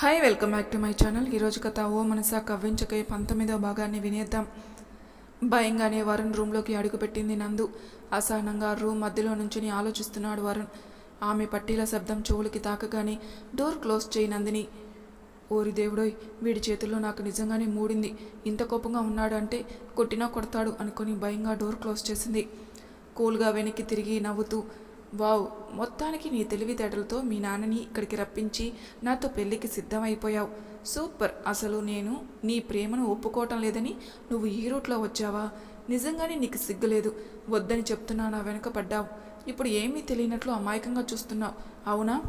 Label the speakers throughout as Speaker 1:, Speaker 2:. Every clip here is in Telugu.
Speaker 1: Hi welcome back to my channel ఈరోజు కథ ఓ మనసా కవ్వించకై పంతొమ్మిదవ భాగాన్ని వినేద్దాం. భయంగానే వరుణ్ రూమ్లోకి అడుగుపెట్టింది నందు. అసహనంగా రూమ్ మధ్యలో నుంచుని ఆలోచిస్తున్నాడు వరుణ్. ఆమె పట్టీల శబ్దం చెవులకి తాకగానే డోర్ క్లోజ్ చేయి నందిని. ఓరి దేవుడోయ్ వీడి చేతుల్లో నాకు నిజంగానే మూడింది. ఇంత కోపంగా ఉన్నాడు అంటే కొట్టినా కొడతాడు అనుకొని భయంగా డోర్ క్లోజ్ చేసింది. కూల్గా వెనక్కి తిరిగి నవ్వుతూ వావ్ మొత్తానికి నీ తెలివితేటలతో మీ నాన్నని ఇక్కడికి రప్పించి నాతో పెళ్ళికి సిద్ధమైపోయావు. సూపర్. అసలు నేను నీ ప్రేమను ఒప్పుకోవటం లేదని నువ్వు ఈ రూట్లో వచ్చావా? నిజంగానే నీకు సిగ్గులేదు. వద్దని చెప్తున్నా నా వెనుక పడ్డావు. ఇప్పుడు ఏమీ తెలియనట్లు అమాయకంగా చూస్తున్నావు. అవునా?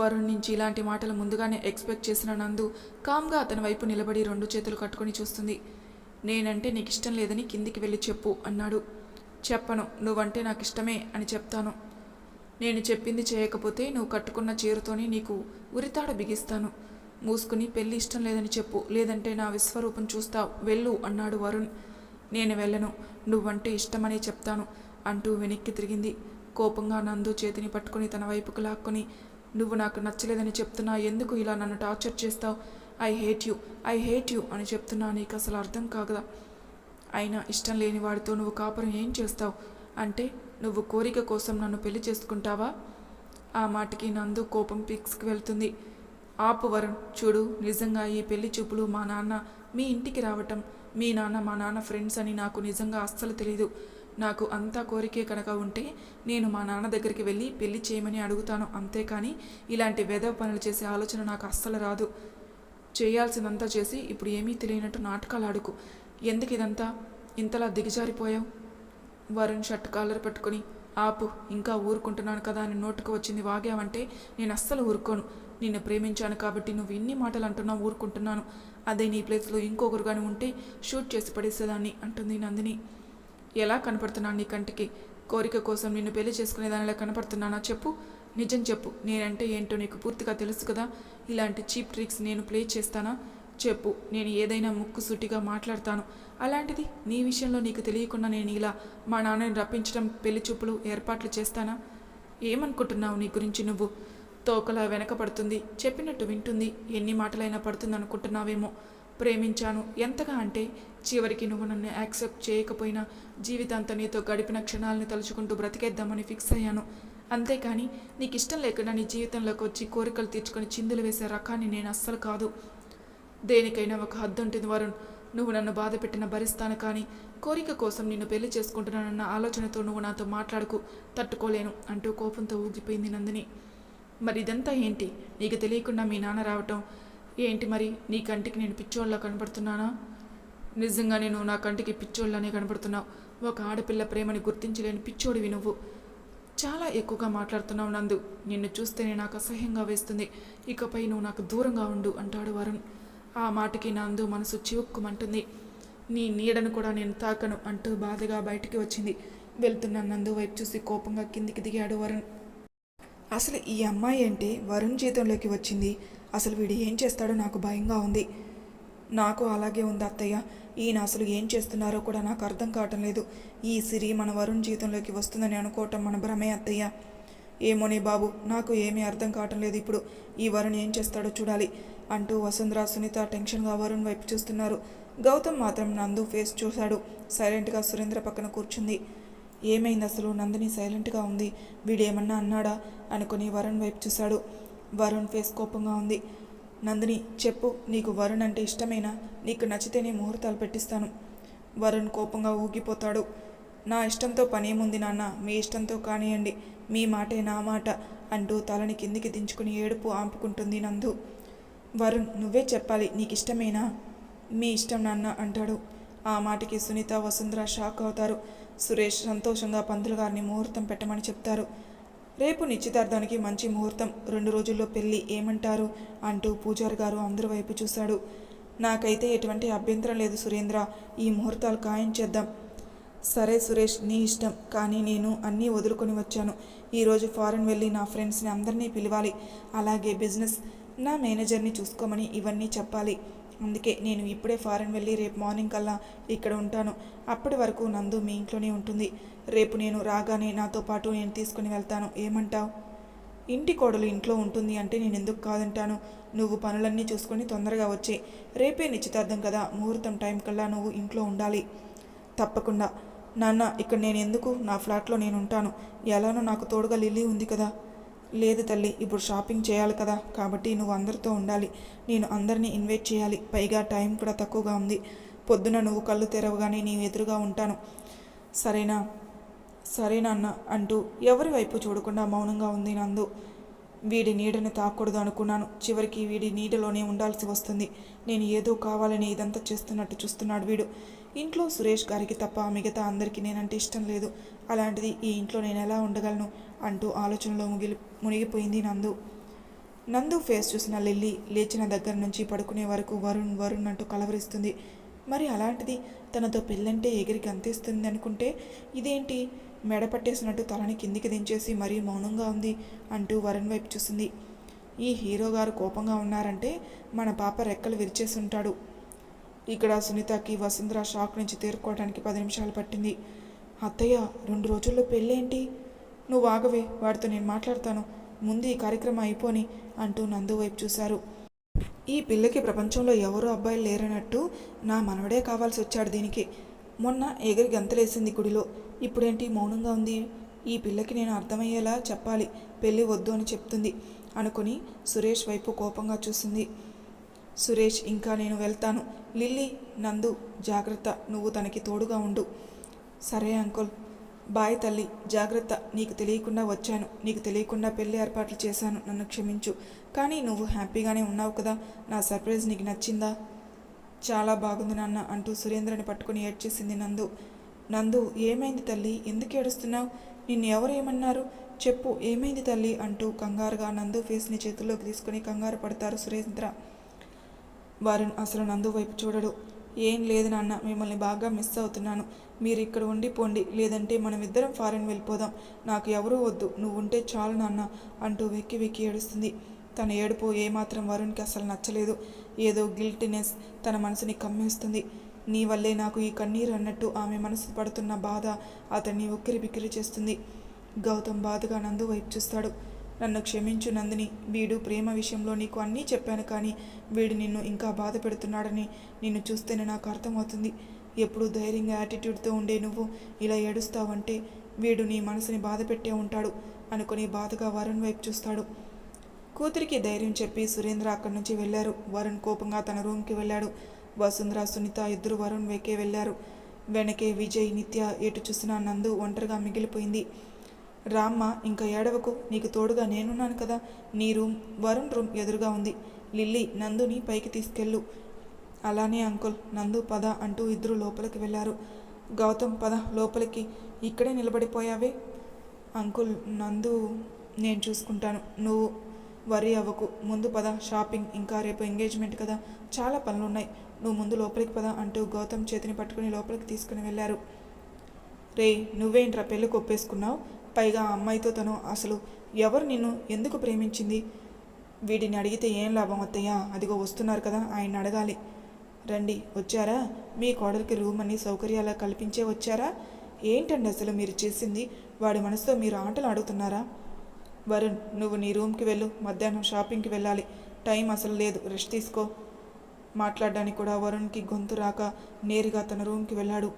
Speaker 1: వరుణ్ నుంచి ఇలాంటి మాటలు ముందుగానే ఎక్స్పెక్ట్ చేసిన నందు కామ్గా అతని వైపు నిలబడి రెండు చేతులు కట్టుకొని చూస్తుంది. నేనంటే నీకు ఇష్టం లేదని కిందికి వెళ్ళి చెప్పు అన్నాడు. చెప్పను. నువ్వంటే నాకు ఇష్టమే అని చెప్తాను. నేను చెప్పింది చేయకపోతే నువ్వు కట్టుకున్న చీరతోనే నీకు ఉరితాడ బిగిస్తాను. మూసుకుని పెళ్ళి ఇష్టం లేదని చెప్పు. లేదంటే నా విశ్వరూపం చూస్తావు. వెళ్ళు అన్నాడు వరుణ్. నేను వెళ్ళను. నువ్వంటే ఇష్టమనే చెప్తాను అంటూ వెనక్కి తిరిగింది. కోపంగా నందు చేతిని పట్టుకుని తన వైపుకు లాక్కొని నువ్వు నాకు నచ్చలేదని చెప్తున్నా. ఎందుకు ఇలా నన్ను టార్చర్ చేస్తావు? I hate you. I hate you అని చెప్తున్నా నీకు అసలు అర్థం కాగదా? అయినా ఇష్టం లేని వాడితో నువ్వు కాపురం ఏం చేస్తావు? అంటే నువ్వు కోరిక కోసం నన్ను పెళ్ళి చేసుకుంటావా? ఆ మాటకి నందు కోపం పిక్స్కి వెళ్తుంది. ఆపు వరుణ్ చూడు నిజంగా ఈ పెళ్ళి చూపులు మా నాన్న మీ ఇంటికి రావటం మీ నాన్న మా నాన్న ఫ్రెండ్స్ అని నాకు నిజంగా అస్సలు తెలీదు. నాకు అంతా కోరికే కనుక ఉంటే నేను మా నాన్న దగ్గరికి వెళ్ళి పెళ్ళి చేయమని అడుగుతాను అంతేకాని ఇలాంటి వెధవ పనులు చేసే ఆలోచన నాకు అస్సలు రాదు. చేయాల్సిందంతా చేసి ఇప్పుడు ఏమీ తెలియనట్టు నాటకాలు ఆడుకు. ఎందుకు ఇదంతా? ఇంతలా దిగజారిపోయావు? వరుణ్ షర్ట్ కాలర్ పట్టుకొని ఆపు ఇంకా ఊరుకుంటున్నాను కదా అని నోటుకు వచ్చింది వాగావంటే నేను అస్సలు ఊరుకోను. నిన్ను ప్రేమించాను కాబట్టి నువ్వు ఇన్ని మాటలు అంటున్నావు ఊరుకుంటున్నాను. అదే నీ ప్లేస్లో ఇంకొకరు కానీ ఉంటే షూట్ చేసి పడేసేదాన్ని అంటుంది నందిని. ఎలా కనపడుతున్నాను నీ కంటికి? కోరిక కోసం నిన్ను పెళ్ళి చేసుకునేదానిలా కనపడుతున్నానా? చెప్పు. నిజం చెప్పు. నేనంటే ఏంటో నీకు పూర్తిగా తెలుసు కదా. ఇలాంటి చీప్ ట్రిక్స్ నేను ప్లే చేస్తానా? చెప్పు నేను ఏదైనా ముక్కు సుట్టిగా మాట్లాడతాను. అలాంటిది నీ విషయంలో నీకు తెలియకుండా నేను ఇలా మా నాన్నని రప్పించడం పెళ్ళి చూపులు ఏర్పాట్లు చేస్తానా? ఏమనుకుంటున్నావు నీ గురించి నువ్వు? తోకలా వెనకపడుతుంది చెప్పినట్టు వింటుంది. ఎన్ని మాటలైనా పడుతుంది అనుకుంటున్నావేమో ప్రేమించాను ఎంతగా అంటే చివరికి నువ్వు నన్ను యాక్సెప్ట్ చేయకపోయినా జీవితాంతా నీతో గడిపిన క్షణాలను తలుచుకుంటూ బ్రతికేద్దామని ఫిక్స్ అయ్యాను. అంతేకాని నీకు ఇష్టం లేకుండా నీ జీవితంలోకి వచ్చి కోరికలు తీర్చుకొని చిందులు వేసే రకాన్ని నేను అస్సలు కాదు. దేనికైనా ఒక హద్దు ఉంటుంది వరుణ్. నువ్వు నన్ను బాధ పెట్టిన భరిస్తాను కానీ కోరిక కోసం నిన్ను పెళ్ళి చేసుకుంటున్నానన్న ఆలోచనతో నువ్వు నాతో మాట్లాడుకు తట్టుకోలేను అంటూ కోపంతో ఊగిపోయింది నందిని. మరి ఇదంతా ఏంటి? నీకు తెలియకుండా మీ నాన్న రావటం ఏంటి మరి? నీ కంటికి నేను పిచ్చోళ్ళ కనబడుతున్నానా? నిజంగా నేను నా కంటికి పిచ్చోళ్ళనే కనబడుతున్నావు. ఒక ఆడపిల్ల ప్రేమని గుర్తించలేని పిచ్చోడివి నువ్వు. చాలా ఎక్కువగా మాట్లాడుతున్నావు నందు. నిన్ను చూస్తేనే నాకు అసహ్యంగా వేస్తుంది. ఇకపై నువ్వు నాకు దూరంగా ఉండు అంటాడు వరుణ్. ఆ మాటకి నందు మనసు చివుక్కుమంటుంది. నీ నీడను కూడా నేను తాకను అంటూ బాధగా బయటికి వచ్చింది. వెళ్తున్న నందు వైపు చూసి కోపంగా కిందికి దిగాడు వరుణ్. అసలు ఈ అమ్మాయి అంటే వరుణ్ జీతంలోకి వచ్చింది. అసలు వీడు ఏం చేస్తాడో నాకు భయంగా ఉంది. నాకు అలాగే ఉంది అత్తయ్య. ఈయన అసలు ఏం చేస్తున్నారో కూడా నాకు అర్థం కావటం లేదు. ఈ సిరి మన వరుణ్ జీవితంలోకి వస్తుందని అనుకోవటం మన భ్రమే అత్తయ్య. ఏమోనే బాబు నాకు ఏమీ అర్థం కావటం లేదు ఇప్పుడు. ఈ వరుణ్ ఏం చేస్తాడో చూడాలి. అంటూ వసుంధర సునీత టెన్షన్గా వరుణ్ వైపు చూస్తున్నారు. గౌతమ్ మాత్రం నందు ఫేస్ చూశాడు. సైలెంట్గా సురేంద్ర పక్కన కూర్చుంది. ఏమైంది అసలు? నందిని సైలెంట్గా ఉంది. వీడేమన్నా అన్నాడా? అనుకుని వరుణ్ వైపు చూశాడు. వరుణ్ ఫేస్ కోపంగా ఉంది. నందిని చెప్పు నీకు వరుణ్ అంటే ఇష్టమేనా? నీకు నచ్చితేనే ముహూర్తాలు పెట్టిస్తాను. వరుణ్ కోపంగా ఊగిపోతాడు. నా ఇష్టంతో పనేముంది నాన్న? మీ ఇష్టంతో కానియండి. మీ మాటే నా మాట అంటూ తలని కిందికి దించుకుని ఏడుపు ఆంపుకుంటుంది నందు. వరుణ్ నువ్వే చెప్పాలి నీకు ఇష్టమేనా మీ ఇష్టం నాన్న అంటాడు. ఆ మాటకి సునీత వసుంధర షాక్ అవుతారు. సురేష్ సంతోషంగా పంతులు గారిని ముహూర్తం పెట్టమని చెప్తారు. రేపు నిశ్చితార్థానికి మంచి ముహూర్తం రెండు రోజుల్లో పెళ్ళి ఏమంటారు? అంటూ పూజారి గారు అందరి వైపు చూశాడు. నాకైతే ఎటువంటి అభ్యంతరం లేదు సురేంద్ర ఈ ముహూర్తాలు ఖాయం చేద్దాం. సరే సురేష్ నీ ఇష్టం కానీ నేను అన్నీ వదులుకొని వచ్చాను. ఈరోజు ఫారెన్ వెళ్ళి నా ఫ్రెండ్స్ని అందరినీ పిలవాలి. అలాగే బిజినెస్ నా మేనేజర్ని చూసుకోమని ఇవన్నీ చెప్పాలి. అందుకే నేను ఇప్పుడే ఫారెన్ వెళ్ళి రేపు మార్నింగ్ కల్లా ఇక్కడ ఉంటాను. అప్పటి వరకు నందు మీ ఇంట్లోనే ఉంటుంది. రేపు నేను రాగానే నాతో పాటు నేను తీసుకుని వెళ్తాను. ఏమంటావు? ఇంటి కోడలు ఇంట్లో ఉంటుంది అంటే నేను ఎందుకు కాదంటాను? నువ్వు పనులన్నీ చూసుకొని తొందరగా వచ్చే. రేపే నిశ్చితార్థం కదా. ముహూర్తం టైం కల్లా నువ్వు ఇంట్లో ఉండాలి. తప్పకుండా. నాన్న ఇక్కడ నేను ఎందుకు? నా ఫ్లాట్లో నేను ఉంటాను. ఎలానో నాకు తోడుగా లిల్లీ ఉంది కదా. లేదు తల్లి ఇప్పుడు షాపింగ్ చేయాలి కదా కాబట్టి నువ్వు అందరితో ఉండాలి. నేను అందరినీ ఇన్వైట్ చేయాలి. పైగా టైం కూడా తక్కువగా ఉంది. పొద్దున నువ్వు కళ్ళు తెరవగానే నీ ఎదురుగా ఉంటాను. సరేనా? సరేనన్న అంటూ ఎవరి వైపు చూడకుండా మౌనంగా ఉంది నందు. వీడి నీడని తాకూడదు అనుకున్నాను. చివరికి వీడి నీడలోనే ఉండాల్సి వస్తుంది. నేను ఏదో కావాలని ఇదంతా చేస్తున్నట్టు చూస్తున్నాడు వీడు. ఇంట్లో సురేష్ గారికి తప్ప మిగతా అందరికీ నేనంటే ఇష్టం లేదు. అలాంటిది ఈ ఇంట్లో నేను ఎలా ఉండగలను? అంటూ ఆలోచనలో ముగిలి మునిగిపోయింది నందు. నందు ఫేస్ చూసిన లిల్లీ లేచిన దగ్గర నుంచి పడుకునే వరకు వరుణ్ వరుణ్ అంటూ కలవరిస్తుంది. మరి అలాంటిది తనతో పెళ్ళంటే ఎగిరికి అంతేస్తుంది అనుకుంటే ఇదేంటి? మెడ పట్టేసినట్టు తలని కిందికి దించేసి మరీ మౌనంగా ఉంది అంటూ వరుణ్ వైపు చూసింది. ఈ హీరో గారు కోపంగా ఉన్నారంటే మన పాప రెక్కలు విరిచేసి ఉంటాడు. ఇక్కడ సునీతకి వసుంధర షాక్ నుంచి తేరుకోవడానికి పది నిమిషాలు పట్టింది. అత్తయ్య రెండు రోజుల్లో పెళ్ళేంటి? నువ్వు ఆగవే వాడితో నేను మాట్లాడతాను. ముందు ఈ కార్యక్రమం అయిపోని అంటూ నందు వైపు చూశారు. ఈ పిల్లకి ప్రపంచంలో ఎవరు అబ్బాయిలు లేరన్నట్టు నా మనవడే కావాల్సి వచ్చాడు దీనికి. మొన్న ఎగిరి గంతలేసింది గుడిలో. ఇప్పుడేంటి మౌనంగా ఉంది? ఈ పిల్లకి నేను అర్థమయ్యేలా చెప్పాలి. పెళ్ళి వద్దు అని చెప్తుంది. అనుకుని సురేష్ వైపు కోపంగా చూసింది. సురేష్ ఇంకా నేను వెళ్తాను. లిల్లీ నందు జాగ్రత్త నువ్వు తనకి తోడుగా ఉండు. సరే అంకుల్. బాయ్ తల్లి జాగ్రత్త. నీకు తెలియకుండా వచ్చాను. నీకు తెలియకుండా పెళ్ళి ఏర్పాట్లు చేశాను. నన్ను క్షమించు. కానీ నువ్వు హ్యాపీగానే ఉన్నావు కదా. నా సర్ప్రైజ్ నీకు నచ్చిందా? చాలా బాగుంది నాన్న అంటూ సురేంద్రని పట్టుకుని ఏడ్చేసింది నందు. నందు ఏమైంది తల్లి? ఎందుకు ఏడుస్తున్నావు? నిన్ను ఎవరు ఏమన్నారు? చెప్పు ఏమైంది తల్లి? అంటూ కంగారుగా నందు ఫేస్ని చేతుల్లోకి తీసుకుని కంగారు పడతారు సురేంద్ర. వారు అసలు నందు వైపు చూడడు. ఏం లేదు నాన్న మిమ్మల్ని బాగా మిస్ అవుతున్నాను. మీరు ఇక్కడ ఉండిపోండి లేదంటే మనం ఇద్దరం ఫారెన్ వెళ్ళిపోదాం. నాకు ఎవరూ వద్దు నువ్వు ఉంటే చాలు నాన్న అంటూ వెక్కి వెక్కి ఏడుస్తుంది. తన ఏడుపు ఏమాత్రం వరుణ్కి అసలు నచ్చలేదు. ఏదో గిల్టీనెస్ తన మనసుని కమ్మేస్తుంది. నీ వల్లే నాకు ఈ కన్నీరు అన్నట్టు ఆమె మనసు పడుతున్న బాధ అతన్ని ఉక్కిరి బిక్కిరి చేస్తుంది. గౌతమ్ బాధగా నందు వైపు చూస్తాడు. నన్ను క్షమించు నందిని. వీడు ప్రేమ విషయంలో నీకు అన్నీ చెప్పాను కానీ వీడు నిన్ను ఇంకా బాధ పెడుతున్నాడని నిన్ను చూస్తేనే నాకు అర్థమవుతుంది. ఎప్పుడు ధైర్యంగా యాటిట్యూడ్తో ఉండే నువ్వు ఇలా ఏడుస్తావంటే వీడు నీ మనసుని బాధ పెట్టే ఉంటాడు అనుకుని బాధగా వరుణ్ వైపు చూస్తాడు. కూతురికి ధైర్యం చెప్పి సురేంద్ర అక్కడి నుంచి వెళ్ళారు. వరుణ్ కోపంగా తన రూమ్కి వెళ్ళాడు. వసుంధర సునీత ఇద్దరు వరుణ్ వెకే వెళ్ళారు. వెనకే విజయ్ నిత్య ఎటు చూసినా నందు ఒంటరిగా మిగిలిపోయింది. రామ్మ ఇంకా ఏడవకు. నీకు తోడుగా నేనున్నాను కదా. నీ రూమ్ వరుణ్ రూమ్ ఎదురుగా ఉంది. లిల్లీ నందుని పైకి తీసుకెళ్ళు. అలానే అంకుల్ నందు పద అంటూ ఇద్దరు లోపలికి వెళ్ళారు గౌతమ్ పద లోపలికి. ఇక్కడే నిలబడిపోయావే? అంకుల్ నందు నేను చూసుకుంటాను. నువ్వు వరి అవ్వకు. ముందు పద షాపింగ్ ఇంకా రేపు ఎంగేజ్మెంట్ కదా. చాలా పనులు ఉన్నాయి నువ్వు ముందు లోపలికి పద అంటూ గౌతమ్ చేతిని పట్టుకుని లోపలికి తీసుకుని వెళ్ళారు రే నువ్వేంట్రా పెళ్ళి ఒప్పేసుకున్నావు పైగా ఆ అమ్మాయితో తను అసలు ఎవరు నిన్ను ఎందుకు ప్రేమించింది? వీడిని అడిగితే ఏం లాభం అత్తయ్యా? అదిగో వస్తున్నారు కదా ఆయన అడగాలి. రండి వచ్చారా? మీ కోడలికి రూమ్ అని సౌకర్యాలు కల్పించే వచ్చారా? ఏంటండి అసలు మీరు చేసింది? వాడి మనసుతో మీరు ఆటలు ఆడుతున్నారా? వరుణ్ నువ్వు నీ రూమ్కి వెళ్ళు మధ్యాహ్నం షాపింగ్కి వెళ్ళాలి. టైం అసలు లేదు రెస్ట్ తీసుకో. మాట్లాడడానికి కూడా వరుణ్కి గొంతు రాక నేరుగా తన రూమ్కి వెళ్ళాడు.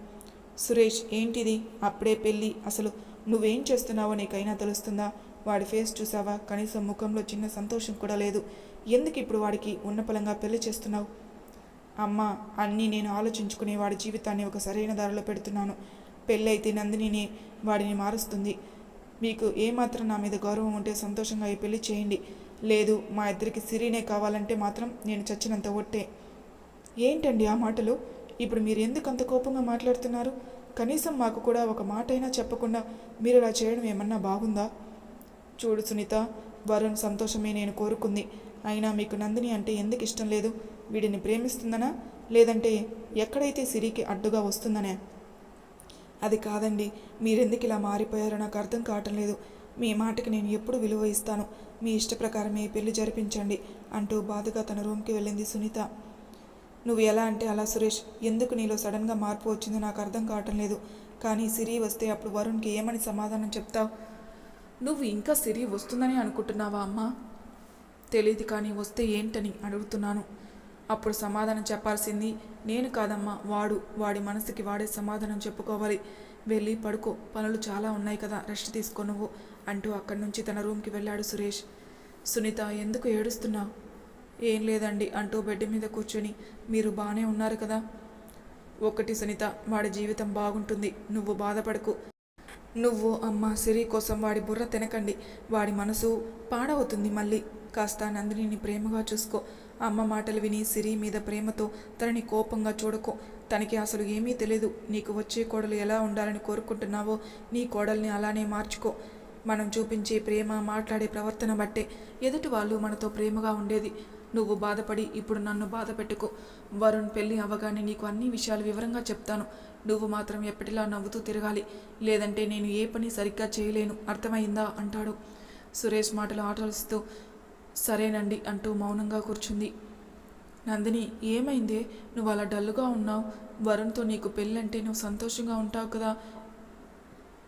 Speaker 1: సురేష్ ఏంటిది? అప్పుడే పెళ్ళి అసలు నువ్వేం చేస్తున్నావో నీకైనా తెలుస్తుందా? వాడి ఫేస్ చూసావా? కనీసం ముఖంలో చిన్న సంతోషం కూడా లేదు. ఎందుకు ఇప్పుడు వాడికి ఉన్నపలంగా పెళ్ళి చేస్తున్నావు? అమ్మ అన్నీ నేను ఆలోచించుకుని వాడి జీవితాన్ని ఒక సరైన దారిలో పెడుతున్నాను. పెళ్ళైతే నందినిని వాడిని మారుస్తుంది. మీకు ఏమాత్రం నా మీద గౌరవం ఉంటే సంతోషంగా ఈ పెళ్ళి చేయండి. లేదు మా ఇద్దరికి సిరీనే కావాలంటే మాత్రం నేను చచ్చినంత ఒట్టే. ఏంటండి ఆ మాటలు? ఇప్పుడు మీరు ఎందుకు అంత కోపంగా మాట్లాడుతున్నారు? కనీసం మాకు కూడా ఒక మాట అయినా చెప్పకుండా మీరు ఇలా చేయడం ఏమన్నా బాగుందా? చూడు సునీత వరుణ్ సంతోషమే నేను కోరుకుంది. అయినా మీకు నందిని అంటే ఎందుకు ఇష్టం లేదు? వీడిని ప్రేమిస్తుందనా? లేదంటే ఎక్కడైతే సిరికి అడ్డుగా వస్తుందనే? అది కాదండి. మీరెందుకు ఇలా మారిపోయారో నాకు అర్థం కావటం లేదు. మీ మాటకి నేను ఎప్పుడు విలువ ఇస్తాను. మీ ఇష్ట ప్రకారమే పెళ్ళి జరిపించండి అంటూ బాధగా తన రూమ్కి వెళ్ళింది సునీత. నువ్వు ఎలా అంటే అలా సురేష్. ఎందుకు నీలో సడన్గా మార్పు వచ్చిందో నాకు అర్థం కావటం లేదు. కానీ సిరి వస్తే అప్పుడు వరుణ్కి ఏమని సమాధానం చెప్తావు? నువ్వు ఇంకా సిరి వస్తుందని అనుకుంటున్నావా అమ్మా? తెలియదు కానీ వస్తే ఏంటని అడుగుతున్నాను. అప్పుడు సమాధానం చెప్పాల్సింది నేను కాదమ్మా వాడు. వాడి మనసుకి వాడే సమాధానం చెప్పుకోవాలి. వెళ్ళి పడుకో. పనులు చాలా ఉన్నాయి కదా రెస్ట్ తీసుకో నువ్వు అంటూ అక్కడి నుంచి తన రూమ్కి వెళ్ళాడు సురేష్. సునీత ఎందుకు ఏడుస్తున్నావు? ఏం లేదండి అంటూ బెడ్ మీద కూర్చొని మీరు బాగానే ఉన్నారు కదా? ఒకటి సునీత వాడి జీవితం బాగుంటుంది నువ్వు బాధపడకు. నువ్వు అమ్మ సిరి కోసం వాడి బుర్ర తినకండి వాడి మనసు పాడవుతుంది మళ్ళీ. కాస్త నందినిని ప్రేమగా చూసుకో. అమ్మ మాటలు విని సిరి మీద ప్రేమతో తనని కోపంగా చూడకో. తనకి అసలు ఏమీ తెలియదు నీకు వచ్చే కోడలు ఎలా ఉండాలని కోరుకుంటున్నావో నీ కోడల్ని అలానే మార్చుకో. మనం చూపించే ప్రేమ మాట్లాడే ప్రవర్తన బట్టే ఎదుటి వాళ్ళు మనతో ప్రేమగా ఉండేది. నువ్వు బాధపడి ఇప్పుడు నన్ను బాధ పెట్టుకో. వరుణ్ పెళ్ళి అవ్వగానే నీకు అన్ని విషయాలు వివరంగా చెప్తాను. నువ్వు మాత్రం ఎప్పటిలా నవ్వుతూ తిరగాలి. లేదంటే నేను ఏ పని సరిగ్గా చేయలేను. అర్థమైందా? అంటాడు. సురేష్ మాటలు ఆటలుస్తూ సరేనండి అంటూ మౌనంగా కూర్చుంది. నందిని ఏమైందే? నువ్వు అలా డల్లుగా ఉన్నావు. వరుణ్తో నీకు పెళ్ళంటే నువ్వు సంతోషంగా ఉంటావు కదా?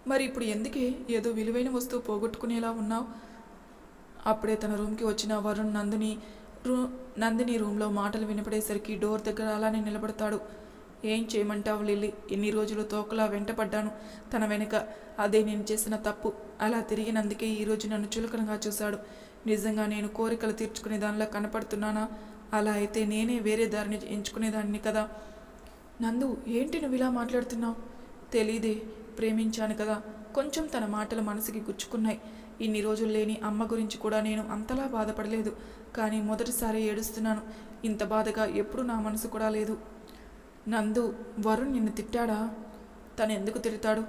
Speaker 1: మరి ఇప్పుడు ఎందుకే ఏదో విలువైన వస్తువు పోగొట్టుకునేలా ఉన్నావు? అప్పుడే తన రూమ్కి వచ్చిన వరుణ్ నందిని రూ నందిని రూమ్లో మాటలు వినపడేసరికి డోర్ దగ్గర అలానే నిలబడతాడు. ఏం చేయమంటావు లిల్లీ? ఎన్ని రోజులు తోకలా వెంటపడ్డాను తన వెనుక. అదే నేను చేసిన తప్పు. అలా తిరిగినందుకే ఈరోజు నన్ను చులకనగా చూశాడు. నిజంగా నేను కోరికలు తీర్చుకునే దానిలా కనపడుతున్నానా? అలా అయితే నేనే వేరే దారిని ఎంచుకునేదాన్ని కదా. నందు ఏంటి నువ్వు ఇలా మాట్లాడుతున్నావు? తెలీదే ప్రేమించాను కదా. కొంచెం తన మాటలు మనసుకి గుచ్చుకున్నాయి. ఇన్ని రోజులు లేని అమ్మ గురించి కూడా నేను అంతలా బాధపడలేదు. కానీ మొదటిసారి ఏడుస్తున్నాను. ఇంత బాధగా ఎప్పుడు నా మనసు కూడా లేదు. నందు వరుణ్ నిన్ను తిట్టాడా? తను ఎందుకు తిడతాడు?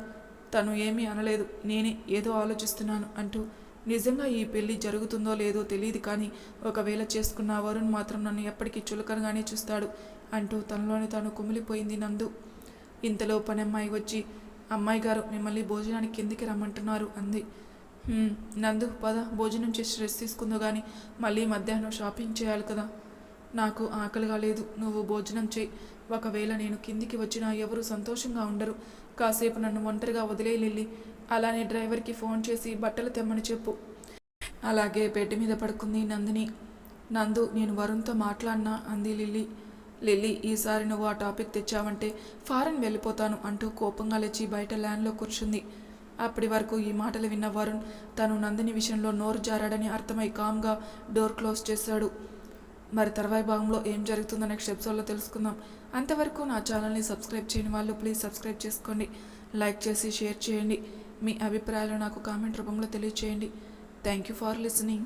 Speaker 1: తను ఏమీ అనలేదు. నేనే ఏదో ఆలోచిస్తున్నాను అంటూ నిజంగా ఈ పెళ్ళి జరుగుతుందో లేదో తెలియదు కానీ ఒకవేళ చేసుకున్న వరుణ్ మాత్రం నన్ను ఎప్పటికీ చులకనగానే చూస్తాడు అంటూ తనలోని తాను కుమిలిపోయింది నందు. ఇంతలో పని అమ్మాయి వచ్చి అమ్మాయి గారు మిమ్మల్ని భోజనానికి కిందికి రమ్మంటున్నారు అంది. నందు పద భోజనం చేసి స్ట్రెస్ తీసుకుందో కానీ మళ్ళీ మధ్యాహ్నం షాపింగ్ చేయాలి కదా. నాకు ఆకలిగా లేదు నువ్వు భోజనం చేయి. ఒకవేళ నేను కిందికి వచ్చినా ఎవరు సంతోషంగా ఉండరు. కాసేపు నన్ను ఒంటరిగా వదిలేయలిల్లి అలానే డ్రైవర్కి ఫోన్ చేసి బట్టలు తెమ్మని చెప్పు. అలాగే బెడ్ మీద పడుకుంది నందిని. నందు నేను వరుణ్తో మాట్లాడినా? అంది లిల్లీ. లిల్లీ ఈసారి నువ్వు ఆ టాపిక్ తెచ్చావంటే ఫారెన్ వెళ్ళిపోతాను అంటూ కోపంగా లేచి బయట ల్యాండ్లో కూర్చుంది. అప్పటి వరకు ఈ మాటలు విన్న వరుణ్ తను నందిని విషయంలో నోరు జారాడని అర్థమై కామ్గా డోర్ క్లోజ్ చేశాడు. మరి తర్వాయి భాగంలో ఏం జరుగుతుందో నెక్స్ట్ ఎపిసోడ్లో తెలుసుకుందాం. అంతవరకు నా ఛానల్ని సబ్స్క్రైబ్ చేయని వాళ్ళు ప్లీజ్ సబ్స్క్రైబ్ చేసుకోండి. లైక్ చేసి షేర్ చేయండి. మీ అభిప్రాయాలు నాకు కామెంట్ రూపంలో తెలియచేయండి. Thank you for listening.